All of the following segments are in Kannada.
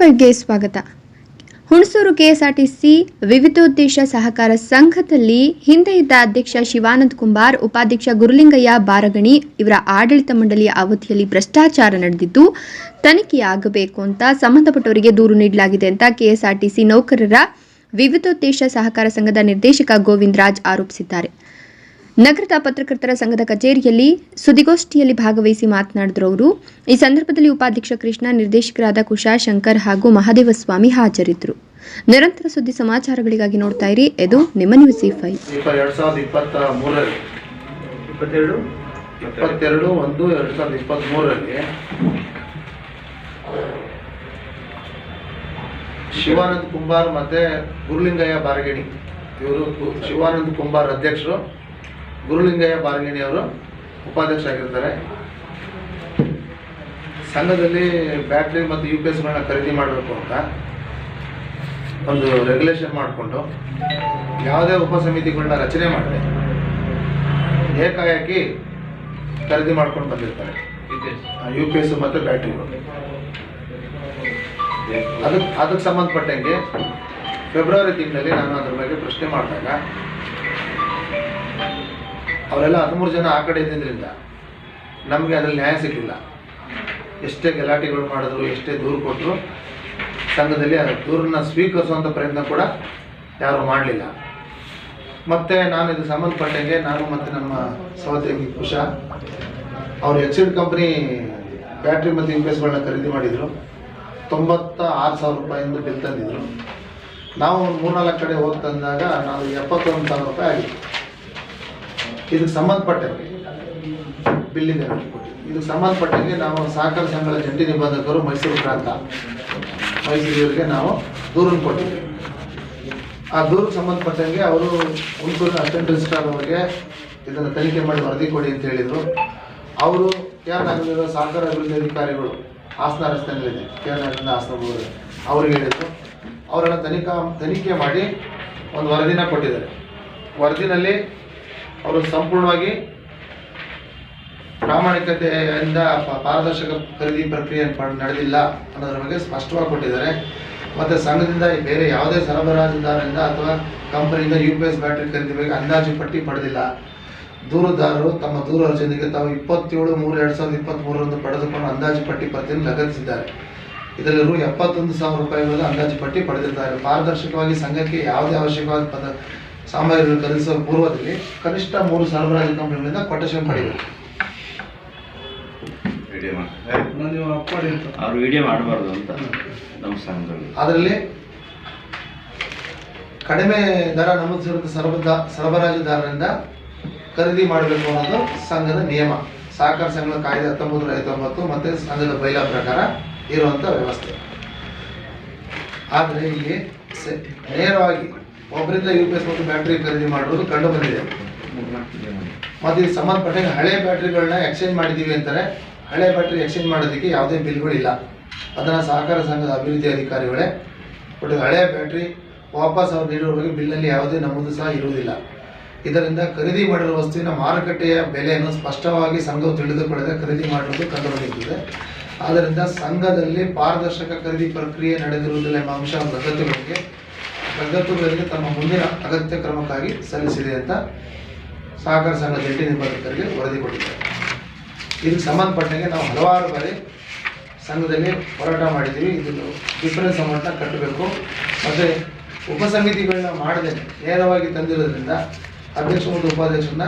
ಫೈವ್ಗೆ ಸ್ವಾಗತ. ಹುಣಸೂರು ಕೆಎಸ್ಆರ್ಟಿಸಿ ವಿವಿಧೋದ್ದೇಶ ಸಹಕಾರ ಸಂಘದಲ್ಲಿ ಹಿಂದೆ ಇದ್ದ ಅಧ್ಯಕ್ಷ ಶಿವಾನಂದ್ ಕುಂಬಾರ್, ಉಪಾಧ್ಯಕ್ಷ ಗುರುಲಿಂಗಯ್ಯ ಬಾರಗಣಿ ಇವರ ಆಡಳಿತ ಮಂಡಳಿಯ ಅವಧಿಯಲ್ಲಿ ಭ್ರಷ್ಟಾಚಾರ ನಡೆದಿದ್ದು, ತನಿಖೆಯಾಗಬೇಕು ಅಂತ ಸಂಬಂಧಪಟ್ಟವರಿಗೆ ದೂರು ನೀಡಲಾಗಿದೆ ಅಂತ ಕೆಎಸ್ಆರ್ಟಿಸಿ ನೌಕರರ ವಿವಿಧೋದ್ದೇಶ ಸಹಕಾರ ಸಂಘದ ನಿರ್ದೇಶಕ ಗೋವಿಂದ್ ರಾಜ್ ಆರೋಪಿಸಿದ್ದಾರೆ. ನಗರದ ಪತ್ರಕರ್ತರ ಸಂಘದ ಕಚೇರಿಯಲ್ಲಿ ಸುದ್ದಿಗೋಷ್ಠಿಯಲ್ಲಿ ಭಾಗವಹಿಸಿ ಮಾತನಾಡಿದ್ರು ಅವರು. ಈ ಸಂದರ್ಭದಲ್ಲಿ ಉಪಾಧ್ಯಕ್ಷ ಕೃಷ್ಣ ನಿರ್ದೇಶಕರಾದ ಕುಶಾ ಶಂಕರ್ ಹಾಗೂ ಮಹಾದೇವ ಸ್ವಾಮಿ ಹಾಜರಿದ್ದರು. ನಿರಂತರ ಸುದ್ದಿ ಸಮಾಚಾರಗಳಿಗಾಗಿ ನೋಡ್ತಾ ಇರಿ. ಇದು ನಿಮ್ಮ ನ್ಯೂಸ್ ಇಪ್ಪತ್ತೆರಡು? ಒಂದು ಎರಡ್ ಸಾವಿರದ ಶಿವಾನಂದ್ ಕುಂಬಾರ್ ಮತ್ತೆ ಗುರುಲಿಂಗಯ್ಯ ಬಾರ್ಗೇಣಿ. ಇವರು ಶಿವಾನಂದ್ ಕುಂಬಾರ್ ಅಧ್ಯಕ್ಷರು. ಗುರುಲಿಂಗಯ್ಯ ಬಾರ್ಗೇಣಿ ಅವರು ಉಪಾಧ್ಯಕ್ಷ ಆಗಿರ್ತಾರೆ. ಸಂಘದಲ್ಲಿ ಬ್ಯಾಟ್ರಿ ಮತ್ತು ಯು ಪಿ ಎಸ್ಗಳನ್ನ ಖರೀದಿ ಮಾಡಬೇಕು ಅಂತ ಒಂದು ರೆಗ್ಯುಲೇಷನ್ ಮಾಡಿಕೊಂಡು ಯಾವುದೇ ಉಪಸಮಿತಿಗಳನ್ನ ರಚನೆ ಮಾಡಿದೆ ಏಕಾಏಕಿ ಖರೀದಿ ಮಾಡ್ಕೊಂಡು ಬಂದಿರ್ತಾರೆ. ಯು ಪಿ ಎಸ್ ಮತ್ತು ಬ್ಯಾಟ್ರಿಗಳು ಅದಕ್ಕೆ ಅದಕ್ಕೆ ಸಂಬಂಧಪಟ್ಟಂಗೆ ಫೆಬ್ರವರಿ ತಿಂಗಳಲ್ಲಿ ನಾನು ಅದ್ರ ಬಗ್ಗೆ ಪ್ರಶ್ನೆ ಮಾಡಿದಾಗ ಅವರೆಲ್ಲ ಹದಿಮೂರು ಜನ ಆ ಕಡೆ ಇದ್ದಿದ್ದರಿಂದ ನಮಗೆ ಅದರಲ್ಲಿ ನ್ಯಾಯ ಸಿಗಲಿಲ್ಲ. ಎಷ್ಟೇ ಗಲಾಟೆಗಳು ಮಾಡಿದ್ರು, ಎಷ್ಟೇ ದೂರು ಕೊಟ್ಟರು ಸಂಘದಲ್ಲಿ ಆ ದೂರನ್ನ ಸ್ವೀಕರಿಸುವಂಥ ಪ್ರಯತ್ನ ಕೂಡ ಯಾರು ಮಾಡಲಿಲ್ಲ. ಮತ್ತೆ ನಾನು ಇದು ಸಂಬಂಧಪಟ್ಟಂಗೆ ನಾನು ಮತ್ತು ನಮ್ಮ ಸಹೋದ್ಯೋಗಿ ಕುಶಾ ಅವರು ಎಕ್ಸಿಡ್ ಕಂಪ್ನಿ ಬ್ಯಾಟ್ರಿ ಮತ್ತು ಇಂಪೇಸ್ಗಳನ್ನ ಖರೀದಿ ಮಾಡಿದರು. ತೊಂಬತ್ತ ಆರು ಸಾವಿರ ರೂಪಾಯಿಂದ ಬಿಲ್ ತಂದಿದ್ರು. ನಾವು ಒಂದು ಮೂರ್ನಾಲ್ಕು ಕಡೆ ಹೋಗಿ ತಂದಾಗ ನಾವು ಎಪ್ಪತ್ತೊಂದು ಸಾವಿರ ರೂಪಾಯಿ ಆಗಿತ್ತು. ಇದಕ್ಕೆ ಸಂಬಂಧಪಟ್ಟಂಗೆ ಬಿಲ್ಲಿಂದ ಇದಕ್ಕೆ ಸಂಬಂಧಪಟ್ಟಂಗೆ ನಾವು ಸಹಕಾರ ಸಂಘದ ಜಂಟಿ ನಿಬಂಧಕರು ಮೈಸೂರು ಪ್ರಾಂತ ಮೈಸೂರಿಗೆ ನಾವು ದೂರನ್ನು ಕೊಟ್ಟಿದ್ವಿ. ಆ ದೂರಕ್ಕೆ ಸಂಬಂಧಪಟ್ಟಂಗೆ ಅವರು ಹುಣಸೂರಿನ ಅಸಿಸ್ಟೆಂಟ್ ರಿಜಿಸ್ಟ್ರಾರ್ ಅವರಿಗೆ ಇದನ್ನು ತನಿಖೆ ಮಾಡಿ ವರದಿ ಕೊಡಿ ಅಂತ ಹೇಳಿದರು. ಅವರು ಕೆ ಆರ್ ಸಹಕಾರ ಅಭಿವೃದ್ಧಿ ಅಧಿಕಾರಿಗಳು ಹಾಸನ ರಸ್ತೆಯಲ್ಲಿದೆ. ಕೆ ಆರ್ ನಗರದಿಂದ ಅವ್ರಿಗೆ ಹೇಳಿದರು. ಅವರನ್ನು ತನಿಖಾ, ತನಿಖೆ ಮಾಡಿ ಒಂದು ವರದಿನ ಕೊಟ್ಟಿದ್ದಾರೆ. ವರದಿನಲ್ಲಿ ಅವರು ಸಂಪೂರ್ಣವಾಗಿ ಪ್ರಾಮಾಣಿಕತೆಯಿಂದ ಪಾರದರ್ಶಕ ಖರೀದಿ ಪ್ರಕ್ರಿಯೆ ನಡೆದಿಲ್ಲ ಅನ್ನೋದ್ರ ಬಗ್ಗೆ ಸ್ಪಷ್ಟವಾಗಿ ಕೊಟ್ಟಿದ್ದಾರೆ. ಮತ್ತು ಸಂಘದಿಂದ ಬೇರೆ ಯಾವುದೇ ಸರಬರಾಜುದಾರರಿಂದ ಅಥವಾ ಕಂಪನಿಯಿಂದ ಯು ಪಿ ಎಸ್ ಬ್ಯಾಟ್ರಿ ಖರೀದಿ ಬಗ್ಗೆ ಅಂದಾಜು ಪಟ್ಟಿ ಪಡೆದಿಲ್ಲ. ದೂರುದಾರರು ತಮ್ಮ ದೂರು ಅರ್ಜಿಯೊಂದಿಗೆ ತಾವು ಇಪ್ಪತ್ತೇಳು ಮೂರು ಎರಡು ಸಾವಿರದ ಇಪ್ಪತ್ತ್ಮೂರರಂದು ಪಡೆದುಕೊಂಡು ಅಂದಾಜು ಪಟ್ಟಿ ಪ್ರತಿಯನ್ನು ಲಗತ್ತಿಸಿದ್ದಾರೆ. ಇದರಲ್ಲಿ ರು ಎಪ್ಪತ್ತೊಂದು ಸಾವಿರ ರೂಪಾಯಿಗಳ ಅಂದಾಜು ಪಟ್ಟಿ ಪಡೆದಿದ್ದಾರೆ. ಪಾರದರ್ಶಕವಾಗಿ ಸಂಘಕ್ಕೆ ಯಾವುದೇ ಅವಶ್ಯಕವಾದ ಪದ ಸಾಮಗ್ರಿಗಳನ್ನು ಖರೀದಿಸುವ ಪೂರ್ವದಲ್ಲಿ ಕನಿಷ್ಠ ಮೂರು ಸರಬರಾಜು ಕಂಪನಿಗಳಿಂದ ಕೊಟೇಶನ್ ಪಡೆಯಬೇಕು ಅವ್ರು ವಿಡಿಯೋ ಮಾಡಬಾರ್ದು ಅಂತ ನಮ್ಮ ಸಂಘದಲ್ಲಿ. ಅದರಲ್ಲಿ ಕಡಿಮೆ ದರ ನಮೂದಿಸಿರುವಂಥ ಸರಬದ ಸರಬರಾಜುದಾರರಿಂದ ಖರೀದಿ ಮಾಡಬೇಕು ಅನ್ನೋದು ಸಂಘದ ನಿಯಮ. ಸಹಕಾರ ಸಂಘದ ಕಾಯ್ದೆ ಹತ್ತೊಂಬತ್ತು ನೂರ ಐವತ್ತೊಂಬತ್ತು ಮತ್ತು ಸಂಘದ ಬೈಲಾ ಪ್ರಕಾರ ಇರುವಂಥ ವ್ಯವಸ್ಥೆ. ಆದರೆ ಇಲ್ಲಿ ನೇರವಾಗಿ ಒಬ್ಬರಿಂದ ಯು ಪಿ ಎಸ್ ಮತ್ತು ಬ್ಯಾಟ್ರಿ ಖರೀದಿ ಮಾಡಿರೋದು ಕಂಡು ಬಂದಿದೆ. ಮತ್ತು ಇದು ಸಂಬಂಧಪಟ್ಟಂಗೆ ಹಳೆ ಬ್ಯಾಟ್ರಿಗಳನ್ನ ಎಕ್ಸ್ಚೇಂಜ್ ಮಾಡಿದ್ದೀವಿ ಅಂತಾರೆ. ಹಳೆ ಬ್ಯಾಟ್ರಿ ಎಕ್ಸ್ಚೇಂಜ್ ಮಾಡೋದಕ್ಕೆ ಯಾವುದೇ ಬಿಲ್ಗಳಿಲ್ಲ ಅದನ್ನು ಸಹಕಾರ ಸಂಘದ ಅಭಿವೃದ್ಧಿ ಅಧಿಕಾರಿಗಳೇ ಬಟ್ ಹಳೆ ಬ್ಯಾಟ್ರಿ ವಾಪಸ್ ಅವ್ರು ನೀಡುವ ಬಗ್ಗೆ ಬಿಲ್ನಲ್ಲಿ ಯಾವುದೇ ನಮೂದು ಸಹ ಇರುವುದಿಲ್ಲ. ಇದರಿಂದ ಖರೀದಿ ಮಾಡಿರುವ ವಸ್ತುವಿನ ಮಾರುಕಟ್ಟೆಯ ಬೆಲೆಯನ್ನು ಸ್ಪಷ್ಟವಾಗಿ ಸಂಘವು ತಿಳಿದುಕೊಳ್ಳದೆ ಖರೀದಿ ಮಾಡಿರುವುದು ಕಂಡುಬಂದಿರುತ್ತದೆ ಆದ್ದರಿಂದ ಸಂಘದಲ್ಲಿ ಪಾರದರ್ಶಕ ಖರೀದಿ ಪ್ರಕ್ರಿಯೆ ನಡೆದಿರುವುದಿಲ್ಲ ಎಂಬ ಅಂಶ ರದ್ದತಿಗಳಿಗೆ ರದ್ದತಿಗಳಿಗೆ ತಮ್ಮ ಮುಂದಿನ ಅಗತ್ಯ ಕ್ರಮಕ್ಕಾಗಿ ಸಲ್ಲಿಸಿದೆ ಅಂತ ಸಹಕಾರ ಸಂಘ ಜಂಟಿ ನಿಬಂಧಕರಿಗೆ ವರದಿ ಕೊಟ್ಟಿದ್ದಾರೆ. ಇದಕ್ಕೆ ಸಂಬಂಧಪಟ್ಟಂಗೆ ನಾವು ಹಲವಾರು ಬಾರಿ ಸಂಘದಲ್ಲಿ ಹೋರಾಟ ಮಾಡಿದ್ದೀವಿ. ಇದನ್ನು ಡಿಫರೆನ್ಸ್ ಅಮೌಂಟ್ನ ಕಟ್ಟಬೇಕು. ಮತ್ತು ಉಪಸಮಿತಿಗಳನ್ನ ಮಾಡದೆ ನೇರವಾಗಿ ತಂದಿರೋದ್ರಿಂದ ಅಧ್ಯಕ್ಷ ಮತ್ತು ಉಪಾಧ್ಯಕ್ಷರನ್ನ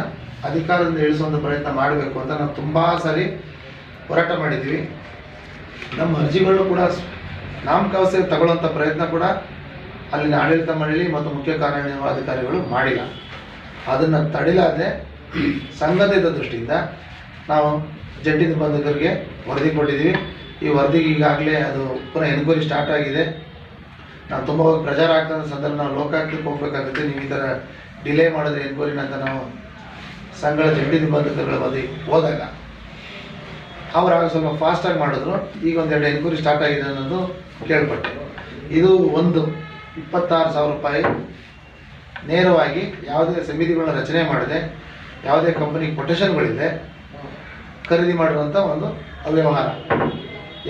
ಅಧಿಕಾರದಿಂದ ಇಳಿಸುವಂಥ ಪ್ರಯತ್ನ ಮಾಡಬೇಕು ಅಂತ ನಾವು ತುಂಬ ಸಾರಿ ಹೋರಾಟ ಮಾಡಿದ್ದೀವಿ. ನಮ್ಮ ಅರ್ಜಿಗಳು ಕೂಡ ನಾಮಕಾವಸ್ಥೆಗೆ ತಗೊಳ್ಳೋಂಥ ಪ್ರಯತ್ನ ಕೂಡ ಅಲ್ಲಿನ ಆಡಳಿತ ಮಂಡಳಿ ಮತ್ತು ಮುಖ್ಯ ಕಾರ್ಯನಿರ್ವಹಣಾಧಿಕಾರಿಗಳು ಮಾಡಿಲ್ಲ. ಅದನ್ನು ತಡಿಲಾದೆ ಸಂಘದ ದೃಷ್ಟಿಯಿಂದ ನಾವು ಜಂಟಿ ನಿರ್ಬಂಧಕರಿಗೆ ವರದಿ ಕೊಟ್ಟಿದ್ದೀವಿ. ಈ ವರದಿಗೆ ಈಗಾಗಲೇ ಅದು ಪುನಃ ಎನ್ಕ್ವೈರಿ ಸ್ಟಾರ್ಟ್ ಆಗಿದೆ. ನಾವು ತುಂಬ ಪ್ರಚಾರ ಆಗ್ತದ ಸಂದರ್ಭ ನಾವು ಲೋಕಾಯುಕ್ತಕ್ಕೆ ಹೋಗ್ಬೇಕಾಗುತ್ತೆ. ನೀವು ಈ ಥರ ಡಿಲೇ ಮಾಡಿದ್ರೆ ಎನ್ಕ್ವೈರಿನ ಅಂತ ನಾವು ಸಂಘದ ಜಂಟಿ ನಿಬಂಧಕರುಗಳ ವರದಿ ಹೋದಾಗ. ಅವ್ರು ಆಗ ಸ್ವಲ್ಪ ಫಾಸ್ಟಾಗಿ ಮಾಡಿದ್ರು. ಈಗ ಒಂದೆರಡು ಎನ್ಕ್ವೈರಿ ಸ್ಟಾರ್ಟ್ ಆಗಿದೆ ಅನ್ನೋದು ಕೇಳ್ಪಟ್ಟೆ. ಇದು ಒಂದು ಇಪ್ಪತ್ತಾರು ಸಾವಿರ ರೂಪಾಯಿ ನೇರವಾಗಿ ಯಾವುದೇ ಸಮಿತಿಗಳನ್ನ ರಚನೆ ಮಾಡದೆ, ಯಾವುದೇ ಕಂಪನಿ ಕೊಟೇಶನ್ಗಳಿದೆ ಖರೀದಿ ಮಾಡಿರುವಂಥ ಒಂದು ಅವ್ಯವಹಾರ.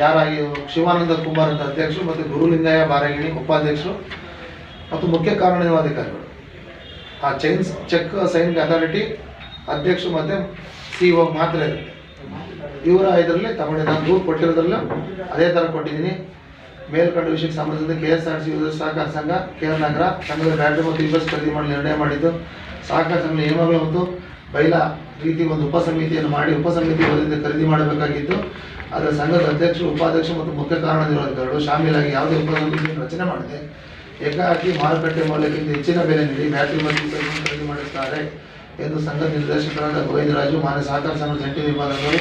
ಯಾರಾಗಿ ಶಿವಾನಂದ ಕುಮಾರ್ ಅಂತ ಅಧ್ಯಕ್ಷರು ಮತ್ತು ಗುರುಲಿಂಗಯ್ಯ ಬಾರಗಿಣಿ ಉಪಾಧ್ಯಕ್ಷರು ಮತ್ತು ಮುಖ್ಯ ಕಾರ್ಯನಿರ್ವಹಣಾಧಿಕಾರಿಗಳು ಆ ಚೈನ್ಸ್ ಚೆಕ್ ಸೈನ್ ಅಥಾರಿಟಿ ಅಧ್ಯಕ್ಷರು ಮತ್ತು ಸಿ ಒ ಮಾತ್ರ ಇದೆ. ಇವರ ಇದರಲ್ಲಿ ತಗೊಂಡಿದ್ದ ನಾನು ದೂರು ಕೊಟ್ಟಿರೋದ್ರಲ್ಲ ಅದೇ ಥರ ಕೊಟ್ಟಿದ್ದೀನಿ. ಮೇಲ್ಕಂಡ ವಿಷಯಕ್ಕೆ ಸಂಬಂಧಿಸಿದಂತೆ ಕೆ ಎಸ್ ಆರ್ ಸಿ ಸಹಕಾರ ಸಂಘ ಕೆ ಆರ್ ನಗರ, ಸಂಘದ ಬ್ಯಾಟರಿ ಮತ್ತು ಯುವಸ್ ಖರೀದಿ ಮಾಡಲು ನಿರ್ಣಯ ಮಾಡಿದ್ದು. ಸಹಕಾರ ಸಂಘ ನಿಯಮಗಳು ಮತ್ತು ಬೈಲ ರೀತಿ ಒಂದು ಉಪಸಮಿತಿಯನ್ನು ಮಾಡಿ ಉಪಸಮಿತಿ ವತಿಯಿಂದ ಖರೀದಿ ಮಾಡಬೇಕಾಗಿತ್ತು. ಅದರ ಸಂಘದ ಅಧ್ಯಕ್ಷರು ಉಪಾಧ್ಯಕ್ಷ ಮತ್ತು ಮುಖ್ಯ ಕಾರ್ಯನಿರ್ವಾಹಕರು ಶಾಮೀಲಾಗಿ ಯಾವುದೇ ಉಪಸಮಿತಿಯನ್ನು ರಚನೆ ಮಾಡಿದೆ. ಏಕಾಕಿ ಮಾರುಕಟ್ಟೆ ಮೌಲ್ಯಕ್ಕಿಂತ ಹೆಚ್ಚಿನ ಬೆಲೆ ನೀಡಿ ಬ್ಯಾಟರಿ ಮತ್ತು ಖರೀದಿ ಮಾಡುತ್ತಾರೆ ಎಂದು ಸಂಘದ ನಿರ್ದೇಶಕರಾದ ಗೋವಿಂದರಾಜು, ಮಾನ್ಯ ಸಹಕಾರ ಸಂಘದ ಜಂಟಿ ನಿರ್ಮಾಣಗಳು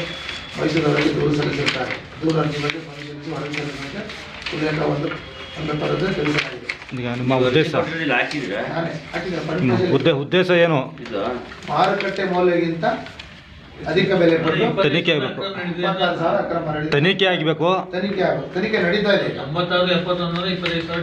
ಮೈಸೂರವರಿಗೆ ದೂರು ಸಲ್ಲಿಸಿರುತ್ತಾರೆ. ದೂರು ಅರ್ಜಿ ಬಗ್ಗೆ ಪರಿಶೀಲಿಸಿ ವರದಿ ಸಲ್ಲಿಸುವಂತೆ ಉಲ್ಲೇಖ ಒಂದು ಒಂದು ತಿಳಿಸಲಾಗಿದೆ ಈಗ ನಿಮ್ಮ ಉದ್ದೇಶ? ನಾನೇ ಹಾಕಿದ್ದೆ. ಉದ್ದೇ ಉದ್ದೇಶ ಏನು? ಮಾರುಕಟ್ಟೆ ಮೌಲ್ಯಕ್ಕಿಂತ ಅಧಿಕ ಬೆಲೆ ಕೊಟ್ಟು ತನಿಖೆ ಆಗಬೇಕು. ಇಪ್ಪತ್ತಾರು ಸಾವಿರ ಅಕ್ರಮ ನಡೀತಾ ತನಿಖೆ ಆಗಬೇಕು? ತನಿಖೆ ಆಗಬೇಕು. ತನಿಖೆ ನಡೀತಾ ಇದೆ. ಎಂಬತ್ತಾರು ಎಪ್ಪತ್ತೊಂದರ ಇಪ್ಪತ್ತೈದು ಸಾವಿರ